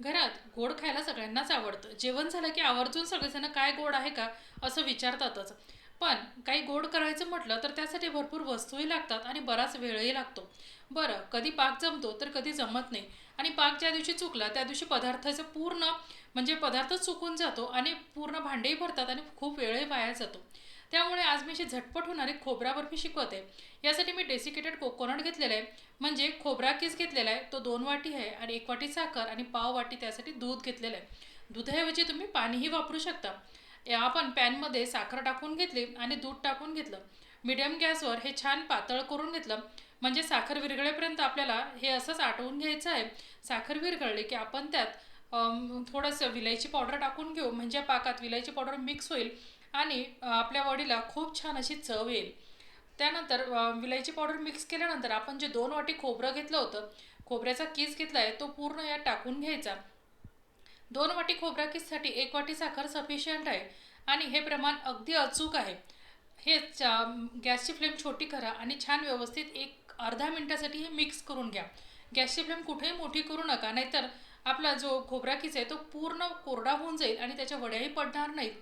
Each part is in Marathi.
घरात गोड खायला सगळ्यांनाच आवडतं. जेवण झालं की आवर्जून सगळेजण काय गोड आहे का असं विचारतातच. पण काही गोड करायचं म्हटलं तर त्यासाठी भरपूर वस्तूही लागतात आणि बराच वेळही लागतो. बरं कधी पाक जमतो तर कधी जमत नाही. आणि पाक ज्या दिवशी चुकला त्या दिवशी पदार्थाचं पूर्ण म्हणजे पदार्थच चुकून जातो आणि पूर्ण भांडेही भरतात आणि खूप वेळही वाया जातो. त्यामुळे आज मी अशी झटपट होणारी खोबरा बर्फी शिकवते. यासाठी मी डेसिकेटेड कोकोनट घेतलेलं आहे. म्हणजे खोबरा किस घेतलेला आहे तो दोन वाटी आहे आणि एक वाटी साखर आणि पाव वाटी त्यासाठी दूध घेतलेलं आहे. दुधाऐवजी तुम्ही पाणीही वापरू शकता. या आपण पॅनमध्ये साखर टाकून घेतली आणि दूध टाकून घेतलं. मिडियम गॅसवर हे छान पातळ करून घेतलं. म्हणजे साखर विरघळेपर्यंत आपल्याला हे असंच आटवून घ्यायचं आहे. साखर विरघळली की आपण त्यात थोडंसं विलायची पावडर टाकून घेऊ. म्हणजे पाकात विलायची पावडर मिक्स होईल. आणि आपल्या वडीला खूप छान अशी चव येईल. त्यानंतर विलायची पावडर मिक्स केल्यानंतर आपण जे दोन वाटी खोबरं घेतलं होतं खोबऱ्याचा किस घेतला आहे तो पूर्ण यात टाकून घ्यायचा. दोन वाटी खोबरा किससाठी एक वाटी साखर सफिशियंट आहे आणि हे प्रमाण अगदी अचूक आहे. हे गॅसची फ्लेम छोटी करा आणि छान व्यवस्थित एक अर्धा मिनटासाठी हे मिक्स करून घ्या. गॅसची फ्लेम कुठेही मोठी करू नका नाहीतर आपला जो खोबरा किस आहे तो पूर्ण कोरडा होऊन जाईल आणि त्याच्या वड्याही पडणार नाहीत.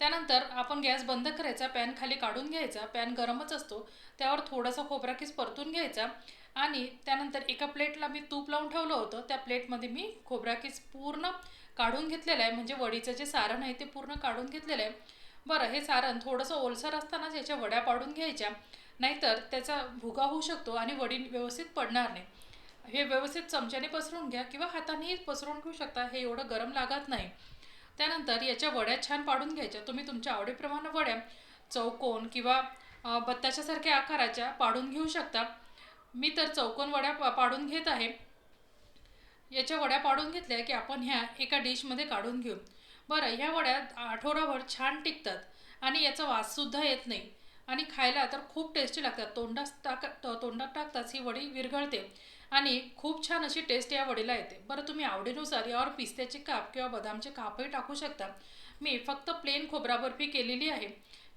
त्यानंतर आपण गॅस बंद करायचा पॅन खाली काढून घ्यायचा पॅन गरमच असतो त्यावर थोडासा खोबरा किस परतून घ्यायचा आणि त्यानंतर एका प्लेटला मी तूप लावून ठेवलं होतं त्या प्लेटमध्ये मी खोबरा किस पूर्ण काढून घेतलेलं आहे म्हणजे वडीचं जे सारण आहे ते पूर्ण काढून घेतलेलं आहे. बरं हे सारण थोडंसं ओलसर असतानाच याच्या वड्या पाडून घ्यायच्या नाहीतर त्याचा भुगा होऊ शकतो आणि वडी व्यवस्थित पडणार नाही. हे व्यवस्थित चमच्याने पसरून घ्या किंवा हातानेही पसरून घेऊ शकता हे एवढं गरम लागत नाही. त्यानंतर याच्या वड्या छान पाडून घ्यायच्या. तुम्ही तुमच्या आवडीप्रमाणे वड्या चौकोन किंवा अ, बत्ताच्यासारख्या आकाराच्या पाडून घेऊ शकता. मी तर चौकोन वड्या पा- पाडून घेत आहे. याच्या वड्या पाडून घेतल्या की आपण ह्या एका डिशमध्ये काढून घेऊ. बरं ह्या वड्या आठवडाभर छान टिकतात आणि याचा वाससुद्धा येत नाही. आणि खायला तर खूप टेस्टी लागतात. तोंडात टाक तोंडात टाकताच ही वडी विरघळते आणि खूप छान अशी टेस्ट या वडीला येते. बरं तुम्ही आवडीनुसार यावर पिस्त्याचे काप किंवा बदामचे कापही टाकू शकता. मी फक्त प्लेन खोबरा बर्फी केलेली आहे.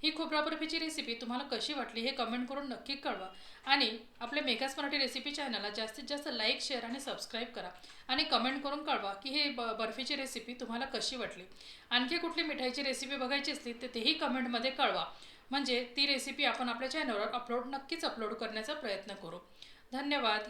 ही खोबरा बर्फीची रेसिपी तुम्हाला कशी वाटली हे कमेंट करून नक्की कळवा. आणि आपल्या मेगास मराठी रेसिपी चॅनलला जास्तीत जास्त लाईक शेअर आणि सबस्क्राईब करा. आणि कमेंट करून कळवा की हे ब बर्फीची रेसिपी तुम्हाला कशी वाटली. आणखी कुठली मिठाईची रेसिपी बघायची असली तर तेही कमेंटमध्ये कळवा. म्हणजे ती रेसिपी आपण आपल्या चॅनलवर अपलोड नक्कीच अपलोड करण्याचा प्रयत्न करू. धन्यवाद.